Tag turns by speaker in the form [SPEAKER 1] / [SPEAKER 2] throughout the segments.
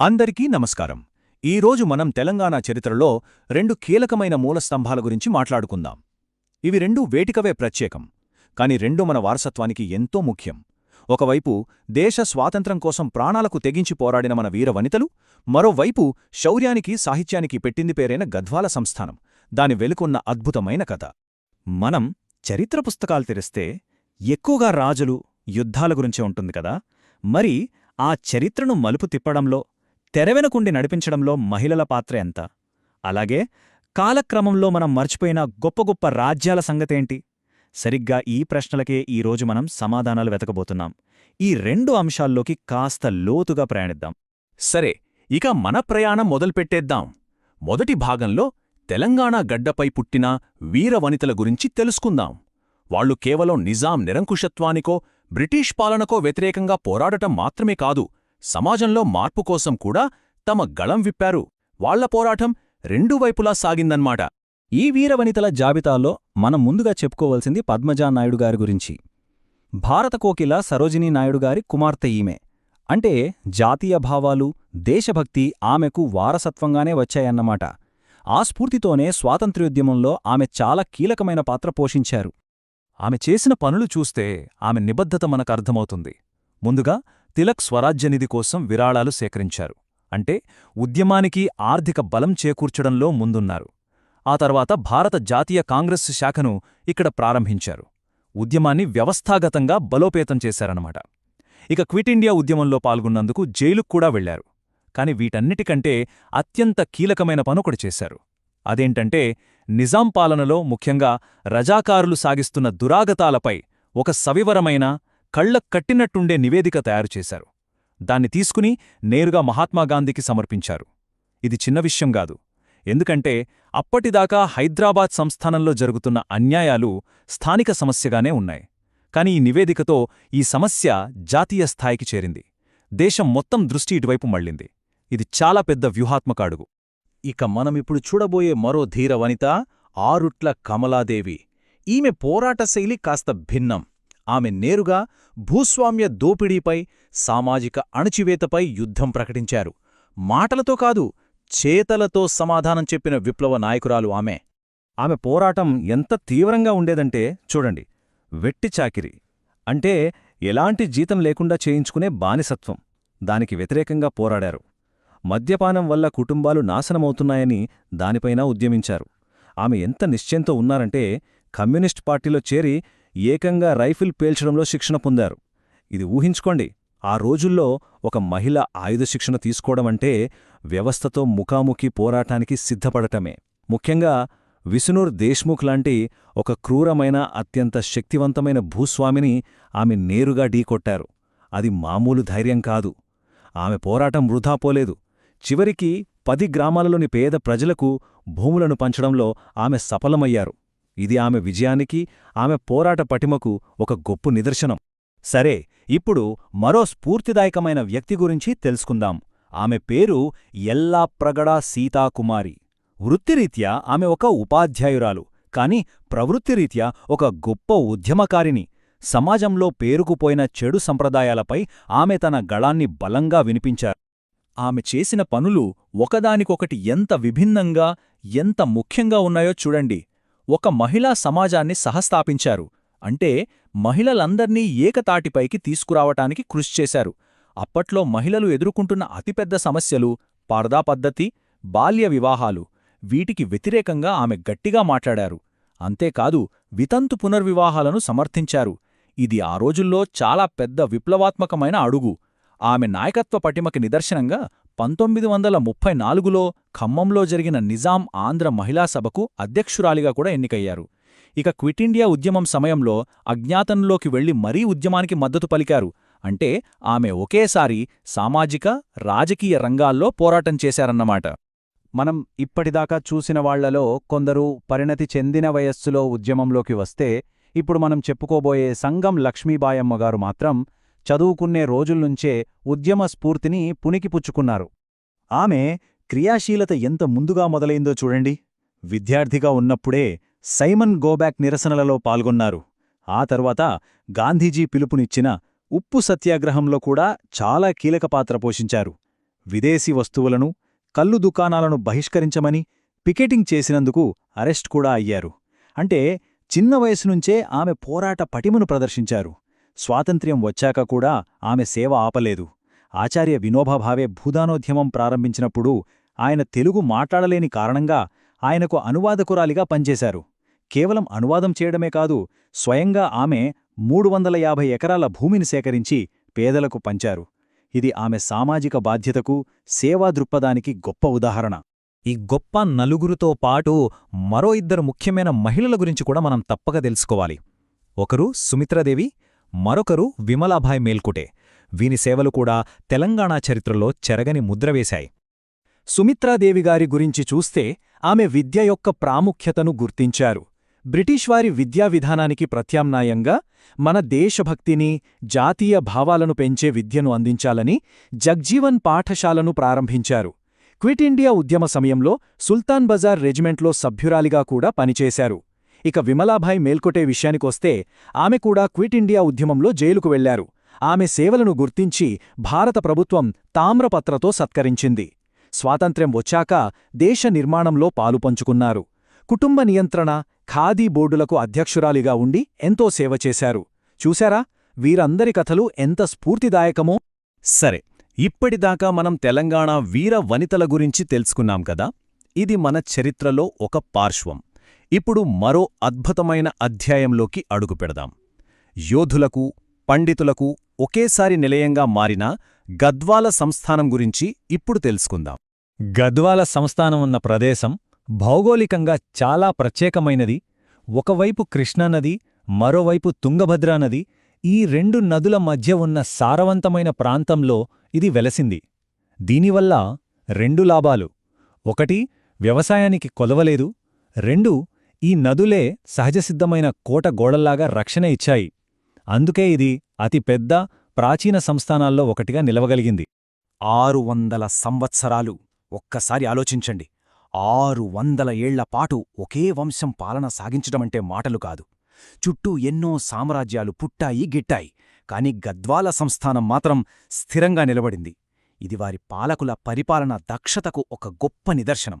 [SPEAKER 1] అందరికీ నమస్కారం. ఈరోజు మనం తెలంగాణ చరిత్రలో రెండు కీలకమైన మూలస్తంభాల గురించి మాట్లాడుకుందాం. ఇవి రెండూ వేటికవే ప్రత్యేకం. కాని రెండు మన వారసత్వానికి ఎంతో ముఖ్యం. ఒకవైపు దేశ స్వాతంత్రం కోసం ప్రాణాలకు తెగించి పోరాడిన మన వీరవనితలు మరోవైపు శౌర్యానికి సాహిత్యానికి పెట్టింది పేరైన గద్వాల సంస్థానం. దాని వెలుకున్న అద్భుతమైన కథ. మనం చరిత్ర పుస్తకాలు తెరిస్తే ఎక్కువగా రాజులు యుద్ధాల గురించే ఉంటుంది కదా? మరి ఆ చరిత్రను మలుపు తిప్పడంలో తెరవెనకుండి నడిపించడంలో మహిళల పాత్ర ఎంత? అలాగే కాలక్రమంలో మనం మర్చిపోయిన గొప్ప గొప్ప రాజ్యాల సంగతేంటి? సరిగ్గా ఈ ప్రశ్నలకే ఈరోజు మనం సమాధానాలు వెతకబోతున్నాం. ఈ రెండు అంశాల్లోకి కాస్త లోతుగా ప్రయాణిద్దాం. సరే ఇక మన ప్రయాణం మొదలుపెట్టేద్దాం. మొదటి భాగంలో తెలంగాణ గడ్డపై పుట్టిన వీరవనితల గురించి తెలుసుకుందాం. వాళ్ళు కేవలం నిజాం నిరంకుశత్వానికో బ్రిటిష్ పాలనకో వ్యతిరేకంగా పోరాడటం మాత్రమే కాదు సమాజంలో మార్పు కోసం కూడా తమ గళం విప్పారు. వాళ్ళ పోరాటం రెండు వైపులా సాగిందన్మాట. ఈ వీరవనితల జాబితాలో మనం ముందుగా చెప్పుకోవలసింది పద్మజా నాయుడు గారి గురించి. భారత కోకిల సరోజినీ నాయుడు గారి కుమార్తె ఈమె. అంటే జాతీయ భావాలు దేశభక్తి ఆమెకు వారసత్వంగానే వచ్చాయన్నమాట. ఆ స్ఫూర్తితోనే స్వాతంత్ర్యోద్యమంలో ఆమె చాలా కీలకమైన పాత్ర పోషించారు. ఆమె చేసిన పనులు చూస్తే ఆమె నిబద్ధత మనకర్ధమవుతుంది ముందుగా తిలక్ స్వరాజ్యనిధి కోసం విరాళాలు సేకరించారు. అంటే ఉద్యమానికి ఆర్థిక బలం చేకూర్చడంలో ముందున్నారు. ఆ తర్వాత భారత జాతీయ కాంగ్రెస్ శాఖను ఇక్కడ ప్రారంభించారు. ఉద్యమాన్ని వ్యవస్థాగతంగా బలోపేతం చేశారన్నమాట. ఇక క్విట్ ఇండియా ఉద్యమంలో పాల్గొన్నందుకు జైలుకు కూడా వెళ్ళారు కాని వీటన్నిటికంటే అత్యంత కీలకమైన పనొకటి చేశారు. అదేంటంటే నిజాం పాలనలో ముఖ్యంగా రజాకారులు సాగిస్తున్న దురాగతాలపై ఒక సవివరమైన కళ్ళక్ కట్టినట్టుండే నివేదిక తయారుచేశారు దాన్ని తీసుకుని నేరుగా మహాత్మాగాంధీకి సమర్పించారు. ఇది చిన్న విషయం కాదు. ఎందుకంటే అప్పటిదాకా హైదరాబాద్ సంస్థానంలో జరుగుతున్న అన్యాయాలు స్థానిక సమస్యగానే ఉన్నాయి. కాని ఈ నివేదికతో ఈ సమస్య జాతీయ స్థాయికి చేరింది. దేశం మొత్తం దృష్టి ఇటువైపు మళ్ళింది. ఇది చాలా పెద్ద వ్యూహాత్మక అడుగు. ఇక మనమిప్పుడు చూడబోయే మరో ధీర వనిత ఆరుట్ల కమలాదేవి. ఈమె పోరాట శైలి కాస్త భిన్నం. ఆమె నేరుగా భూస్వామ్య దోపిడీపై సామాజిక అణచివేతపై యుద్ధం ప్రకటించారు. మాటలతో కాదు చేతలతో సమాధానం చెప్పిన విప్లవ నాయకురాలు ఆమె. ఆమె పోరాటం ఎంత తీవ్రంగా ఉండేదంటే చూడండి వెట్టి చాకిరి. అంటే ఎలాంటి జీతం లేకుండా చేయించుకునే బానిసత్వం. దానికి వ్యతిరేకంగా పోరాడారు. మద్యపానం వల్ల కుటుంబాలు నాశనమవుతున్నాయని దానిపైన ఉద్యమించారు. ఆమె ఎంత నిశ్చయంతో ఉన్నారంటే కమ్యూనిస్ట్ పార్టీలో చేరి ఏకంగా రైఫిల్ పేల్చడంలో శిక్షణ పొందారు. ఇది ఊహించుకోండి ఆ రోజుల్లో ఒక మహిళ ఆయుధ శిక్షణ తీసుకోవడమంటే వ్యవస్థతో ముఖాముఖి పోరాటానికి సిద్ధపడటమే. ముఖ్యంగా విసునూర్ దేశ్ముఖ్ లాంటి ఒక క్రూరమైన అత్యంత శక్తివంతమైన భూస్వామిని ఆమె నేరుగా ఢీకొట్టారు. అది మామూలు ధైర్యం కాదు. ఆమె పోరాటం వృధా పోలేదు. చివరికి పది గ్రామాలలోని పేద ప్రజలకు భూములను పంచడంలో ఆమె సఫలమయ్యారు. ఇది ఆమె విజయానికి ఆమె పోరాట పటిమకు ఒక గొప్ప నిదర్శనం. సరే ఇప్పుడు మరో స్ఫూర్తిదాయకమైన వ్యక్తి గురించి తెలుసుకుందాం. ఆమె పేరు ఎల్లా ప్రగడా సీతాకుమారి. వృత్తిరీత్యా ఆమె ఒక ఉపాధ్యాయురాలు కాని ప్రవృత్తిరీత్యా ఒక గొప్ప ఉద్యమకారిని సమాజంలో పేరుకుపోయిన చెడు సంప్రదాయాలపై ఆమె తన గళాన్ని బలంగా వినిపించారు. ఆమె చేసిన పనులు ఒకదానికొకటి ఎంత విభిన్నంగా ఎంత ముఖ్యంగా ఉన్నాయో చూడండి. ఒక మహిళా సమాజాన్ని సహస్థాపించారు. అంటే మహిళలందర్నీ ఏకతాటిపైకి తీసుకురావటానికి కృషి చేశారు. అప్పట్లో మహిళలు ఎదుర్కొంటున్న అతిపెద్ద సమస్యలు పారదా పద్ధతి బాల్య వివాహాలు. వీటికి వ్యతిరేకంగా ఆమె గట్టిగా మాట్లాడారు. అంతేకాదు వితంతు పునర్వివాహాలను సమర్థించారు. ఇది ఆ రోజుల్లో చాలా పెద్ద విప్లవాత్మకమైన అడుగు. ఆమె నాయకత్వ పటిమకి నిదర్శనంగా పంతొమ్మిది వందల ముప్పై నాలుగులో ఖమ్మంలో జరిగిన నిజాం ఆంధ్ర మహిళా సభకు అధ్యక్షురాలిగా కూడా ఎన్నికయ్యారు. ఇక క్విట్ ఇండియా ఉద్యమం సమయంలో అజ్ఞాతంలోకి వెళ్ళి మరీ ఉద్యమానికి మద్దతు పలికారు. అంటే ఆమె ఒకేసారి సామాజిక రాజకీయ రంగాల్లో పోరాటం చేశారన్నమాట. మనం ఇప్పటిదాకా చూసిన వాళ్ళలో కొందరు పరిణతి చెందిన వయస్సులో ఉద్యమంలోకి వస్తే ఇప్పుడు మనం చెప్పుకోబోయే సంగం లక్ష్మీబాయమ్మగారు మాత్రం చదువుకునే రోజుల్నుంచే ఉద్యమ స్ఫూర్తిని పుణికిపుచ్చుకున్నారు. ఆమె క్రియాశీలత ఎంత ముందుగా మొదలైందో చూడండి. విద్యార్థిగా ఉన్నప్పుడే సైమన్ గోబ్యాక్ నిరసనలలో పాల్గొన్నారు. ఆ తర్వాత గాంధీజీ పిలుపునిచ్చిన ఉప్పు సత్యాగ్రహంలో కూడా చాలా కీలక పాత్ర పోషించారు. విదేశీ వస్తువులను కల్లు దుకాణాలను బహిష్కరించమని పికెటింగ్ చేసినందుకు అరెస్ట్ కూడా అయ్యారు. అంటే చిన్న వయసు నుంచే ఆమె పోరాట పటిమను ప్రదర్శించారు. స్వాతంత్ర్యం వచ్చాక కూడా ఆమె సేవ ఆపలేదు. ఆచార్య వినోబాభావే భూదానోద్యమం ప్రారంభించినప్పుడు ఆయన తెలుగు మాట్లాడలేని కారణంగా ఆయనకు అనువాదకురాలిగా పనిచేశారు. కేవలం అనువాదం చేయడమే కాదు స్వయంగా ఆమె మూడు వందల యాభై ఎకరాల భూమిని సేకరించి పేదలకు పంచారు. ఇది ఆమె సామాజిక బాధ్యతకు సేవా దృక్పథానికి గొప్ప ఉదాహరణ. ఈ గొప్ప నలుగురితో పాటు మరో ఇద్దరు ముఖ్యమైన మహిళల గురించి కూడా మనం తప్పక తెలుసుకోవాలి. ఒకరు సుమిత్రాదేవి మరొకరు విమలాభాయ్ మేల్కుటే. వీని సేవలు కూడా తెలంగాణ చరిత్రలో చెరగని ముద్రవేశాయి సుమిత్రాదేవిగారి గురించి చూస్తే ఆమె విద్య యొక్క ప్రాముఖ్యతను గుర్తించారు. బ్రిటిష్ వారి విద్యా విధానానికి ప్రత్యామ్నాయంగా మన దేశభక్తిని జాతీయ భావాలను పెంచే విద్యను అందించాలని జగ్జీవన్ పాఠశాలను ప్రారంభించారు. క్విట్ ఇండియా ఉద్యమ సమయంలో సుల్తాన్ బజార్ రెజిమెంట్లో సభ్యురాలిగా కూడా పనిచేశారు. ఇక విమలాభాయ్ మేల్కొటే విషయానికొస్తే ఆమె కూడా క్విట్ ఇండియా ఉద్యమంలో జైలుకు వెళ్ళారు. ఆమె సేవలను గుర్తించి భారత ప్రభుత్వం తామ్రపత్రతో సత్కరించింది. స్వాతంత్ర్యం వచ్చాక దేశ నిర్మాణంలో పాలుపంచుకున్నారు కుటుంబ నియంత్రణ ఖాదీ బోర్డులకు అధ్యక్షురాలిగా ఉండి ఎంతో సేవ చేశారు. చూశారా? వీరందరి కథలు ఎంత స్ఫూర్తిదాయకమో! సరే ఇప్పటిదాకా మనం తెలంగాణ వీర వనితల గురించి తెలుసుకున్నాం కదా? ఇది మన చరిత్రలో ఒక పార్శ్వం. ఇప్పుడు మరో అద్భుతమైన అధ్యాయంలోకి అడుగుపెడదాం యోధులకు పండితులకు ఒకేసారి నిలయంగా మారిన గద్వాల సంస్థానం గురించి ఇప్పుడు తెలుసుకుందాం. గద్వాల సంస్థానం ఉన్న ప్రదేశం భౌగోళికంగా చాలా ప్రత్యేకమైనది. ఒకవైపు కృష్ణానది మరోవైపు తుంగభద్రా నది ఈ రెండు నదుల మధ్య ఉన్న సారవంతమైన ప్రాంతంలో ఇది వెలసింది. దీనివల్ల రెండు లాభాలు. ఒకటి వ్యవసాయానికి కొలవలేదు. రెండు ఈ నదులే సహజసిద్ధమైన కోట గోడల్లాగా రక్షణ ఇచ్చాయి. అందుకే ఇది అతి పెద్ద ప్రాచీన సంస్థానాల్లో ఒకటిగా నిలవగలిగింది. ఆరు వందల సంవత్సరాలు. ఒక్కసారి ఆలోచించండి. ఆరు వందల ఏళ్ళపాటు ఒకే వంశం పాలన సాగించడమంటే మాటలు కాదు. చుట్టూ ఎన్నో సామ్రాజ్యాలు పుట్టాయి గిట్టాయి. కాని గద్వాల సంస్థానం మాత్రం స్థిరంగా నిలబడింది. ఇది వారి పాలకుల పరిపాలన దక్షతకు ఒక గొప్ప నిదర్శనం.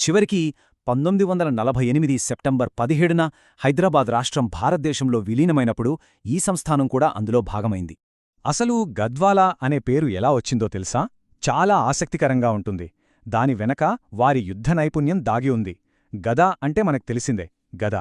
[SPEAKER 1] చివరికి పంతొమ్మిది వందల నలభై ఎనిమిది సెప్టెంబర్ పదిహేడున హైదరాబాద్ రాష్ట్రం భారతదేశంలో విలీనమైనప్పుడు ఈ సంస్థానం కూడా అందులో భాగమైంది. అసలు గద్వాలా అనే పేరు ఎలా వచ్చిందో తెలుసా? చాలా ఆసక్తికరంగా ఉంటుంది. దాని వెనక వారి యుద్ధ నైపుణ్యం దాగి ఉంది. గద అంటే మనకు తెలిసిందే. గద.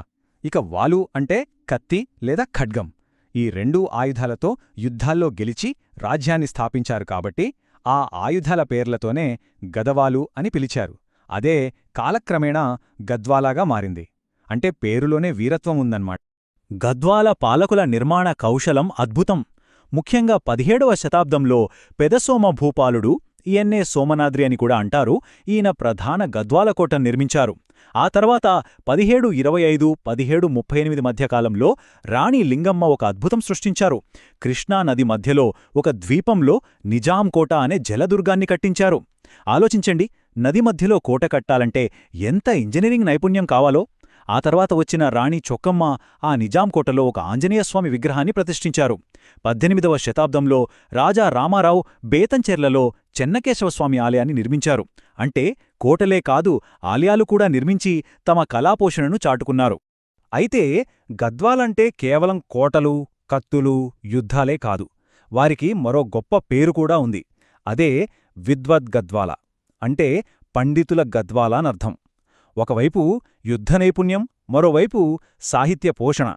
[SPEAKER 1] ఇక వాలు అంటే కత్తి లేదా ఖడ్గం. ఈ రెండూ ఆయుధాలతో యుద్ధాల్లో గెలిచి రాజ్యాన్ని స్థాపించారు కాబట్టి ఆ ఆయుధాల పేర్లతోనే గదవాలు అని పిలిచారు. అదే కాలక్రమేణా గద్వాలాగా మారింది. అంటే పేరులోనే వీరత్వం ఉందన్నమాట గద్వాల పాలకుల నిర్మాణ కౌశలం అద్భుతం. ముఖ్యంగా పదిహేడవ శతాబ్దంలో పెదసోమ భూపాలుడు ఈయన్నే సోమనాద్రి అని కూడా అంటారు. ఈయన ప్రధాన గద్వాలకోట నిర్మించారు. ఆ తర్వాత పదిహేడు ఇరవై ఐదు పదిహేడు ముప్పై ఎనిమిది మధ్యకాలంలో రాణి లింగమ్మ ఒక అద్భుతం సృష్టించారు. కృష్ణానది మధ్యలో ఒక ద్వీపంలో నిజాం కోట అనే జలదుర్గాన్ని కట్టించారు. ఆలోచించండి నది మధ్యలో కోట కట్టాలంటే ఎంత ఇంజనీరింగ్ నైపుణ్యం కావాలో? ఆ తర్వాత వచ్చిన రాణి చొక్కమ్మ ఆ నిజాం కోటలో ఒక ఆంజనేయస్వామి విగ్రహాన్ని ప్రతిష్ఠించారు. పద్దెనిమిదవ శతాబ్దంలో రాజా రామారావు బేతంచెర్లలో చెన్నకేశవస్వామి ఆలయాన్ని నిర్మించారు. అంటే కోటలే కాదు ఆలయాలు కూడా నిర్మించి తమ కళాపోషణను చాటుకున్నారు. అయితే గద్వాలంటే కేవలం కోటలు కత్తులు యుద్ధాలే కాదు. వారికి మరో గొప్ప పేరు కూడా ఉంది. అదే విద్వద్గద్వాల. అంటే పండితుల గద్వాలానర్థం ఒకవైపు యుద్ధ నైపుణ్యం మరోవైపు సాహిత్య పోషణ.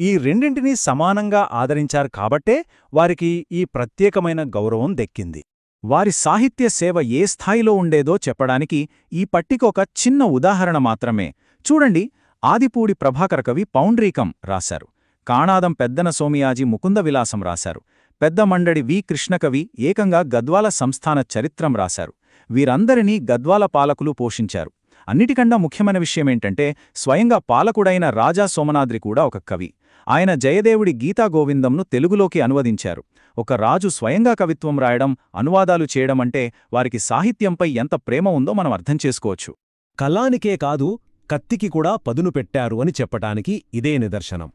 [SPEAKER 1] ఈ రెండింటినీ సమానంగా ఆదరించారు కాబట్టే వారికి ఈ ప్రత్యేకమైన గౌరవం దక్కింది. వారి సాహిత్య సేవ ఏ స్థాయిలో ఉండేదో చెప్పడానికి ఈ పట్టికొక చిన్న ఉదాహరణ మాత్రమే. చూడండి ఆదిపూడి ప్రభాకర కవి పౌండ్రీకం రాశారు. కాణాదం పెద్దన సోమియాజీ ముకుంద విలాసం రాశారు. పెద్ద మండడి వి కృష్ణకవి ఏకంగా గద్వాల సంస్థాన చరిత్రం రాశారు. వీరందరినీ గద్వాల పాలకులు పోషించారు. అన్నిటికన్నా ముఖ్యమైన విషయమేంటంటే స్వయంగా పాలకుడైన రాజా సోమనాద్రి కూడా ఒక కవి. ఆయన జయదేవుడి గీతాగోవిందంను తెలుగులోకి అనువదించారు. ఒక రాజు స్వయంగా కవిత్వం రాయడం అనువాదాలు చేయడం అంటే వారికి సాహిత్యంపై ఎంత ప్రేమ ఉందో మనం అర్థం చేసుకోవచ్చు.
[SPEAKER 2] కలానికే కాదు కత్తికి కూడా పదును పెట్టారు అని చెప్పటానికి ఇదే నిదర్శనం.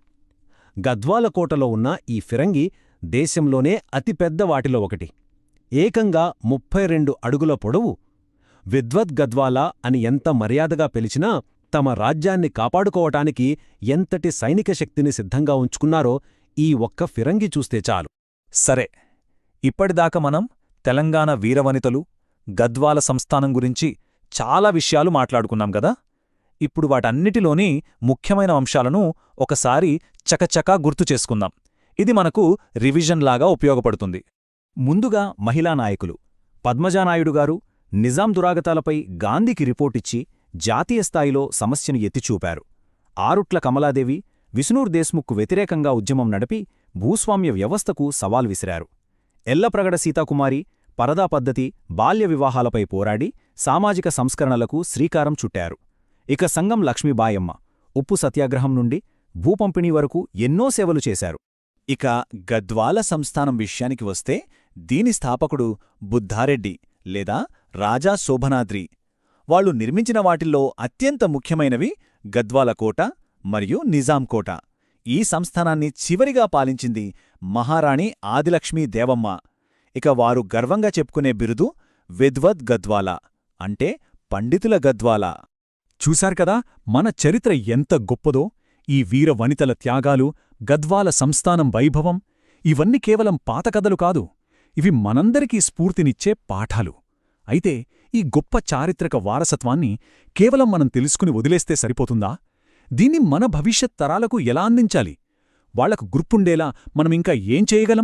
[SPEAKER 2] గద్వాలకోటలో ఉన్న ఈ ఫిరంగి దేశంలోనే అతిపెద్ద వాటిలో ఒకటి. ఏకంగా ముప్పై రెండు అడుగుల పొడవు. విద్వద్గద్వాలా అని ఎంత మర్యాదగా పిలిచినా తమ రాజ్యాన్ని కాపాడుకోవటానికి ఎంతటి సైనిక శక్తిని సిద్ధంగా ఉంచుకున్నారో ఈ ఒక్క ఫిరంగి చూస్తే చాలు.
[SPEAKER 3] సరే ఇప్పటిదాకా మనం తెలంగాణ వీరవనితలు గద్వాల సంస్థానం గురించి చాలా విషయాలు మాట్లాడుకున్నాం గదా? ఇప్పుడు వాటన్నిటిలోని ముఖ్యమైన అంశాలను ఒకసారి చకచకా గుర్తు చేసుకుందాం. ఇది మనకు రివిజన్లాగా ఉపయోగపడుతుంది.
[SPEAKER 1] ముందుగా మహిళా నాయకులు పద్మజానాయుడుగారు నిజాం దురాగతాలపై గాంధీకి రిపోర్టిచ్చి జాతీయ స్థాయిలో సమస్యను ఎత్తిచూపారు. ఆరుట్ల కమలాదేవి విష్ణూర్ దేశ్ముఖ్కు వ్యతిరేకంగా ఉద్యమం నడిపి భూస్వామ్య వ్యవస్థకు సవాల్ విసిరారు. ఎల్లప్రగడ సీతాకుమారి పరదా పద్ధతి బాల్య వివాహాలపై పోరాడి సామాజిక సంస్కరణలకు శ్రీకారం చుట్టారు. ఇక సంగం లక్ష్మీబాయమ్మ ఉప్పు సత్యాగ్రహం నుండి భూపంపిణీ వరకు ఎన్నో సేవలు చేశారు. ఇక గద్వాల సంస్థానం విషయానికి వస్తే దీని స్థాపకుడు బుద్ధారెడ్డి లేదా రాజా శోభనాద్రి. వాళ్ళు నిర్మించిన వాటిల్లో అత్యంత ముఖ్యమైనవి గద్వాల కోట మరియు నిజాం కోట. ఈ సంస్థానాన్ని చివరిగా పాలించింది మహారాణి ఆదిలక్ష్మీ దేవమ్మ. ఇక వారు గర్వంగా చెప్పుకునే బిరుదు విద్వద్ గద్వాల అంటే పండితుల గద్వాల. చూశారు కదా మన చరిత్ర ఎంత గొప్పదో? ఈ వీర వనితల త్యాగాలు గద్వాల సంస్థానం వైభవం ఇవన్నీ కేవలం పాతకథలు కాదు. ఇవి మనందరికీ స్ఫూర్తినిచ్చే పాఠాలు. అయితే ఈ గొప్ప చారిత్రక వారసత్వాన్ని కేవలం మనం తెలుసుకుని వదిలేస్తే సరిపోతుందా? దీన్ని మన భవిష్యత్ తరాలకు ఎలా అందించాలి? వాళ్ళకు గుర్పుండేలా మనం ఇంకా ఏం చేయగలం?